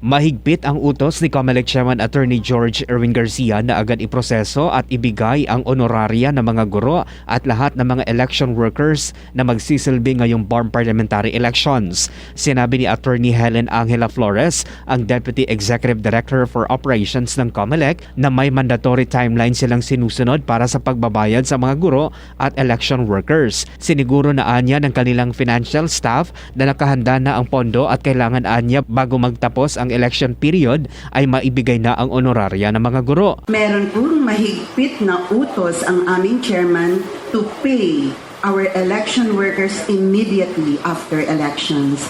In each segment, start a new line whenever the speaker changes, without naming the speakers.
Mahigpit ang utos ni Comelec Chairman Attorney George Erwin Garcia na agad iproseso at ibigay ang honoraria ng mga guro at lahat ng mga election workers na magsisilbi ngayong BARM parliamentary elections. Sinabi ni Attorney Helen Angela Flores, ang Deputy Executive Director for Operations ng Comelec, na may mandatory timeline silang sinusunod para sa pagbabayad sa mga guro at election workers. Siniguro na anya ng kanilang financial staff na nakahanda na ang pondo at kailangan anya bago magtapos ang election period ay maibigay na ang honoraria ng mga guro.
Meron pong mahigpit na utos ang aming chairman to pay our election workers immediately after elections.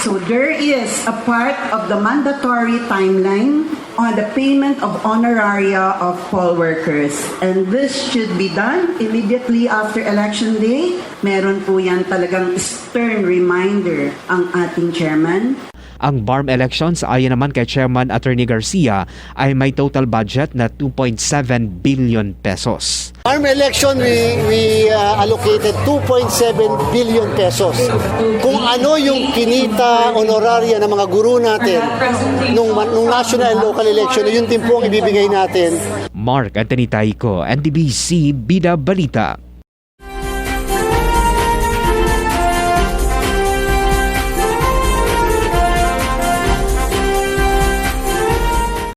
So there is a part of the mandatory timeline on the payment of honoraria of poll workers. And this should be done immediately after election day. Meron po yan talagang stern reminder ang ating chairman.
Ang BARM elections ayon naman kay Chairman Attorney Garcia ay may total budget na 2.7 billion pesos.
Farm election, we, we uh, allocated 2.7 billion pesos. Kung ano yung kinita honoraria ng mga guru natin nung, nung national and local election, yun din po ang ibibigay natin
Mark Anthony Taico, NDBC Bida Balita.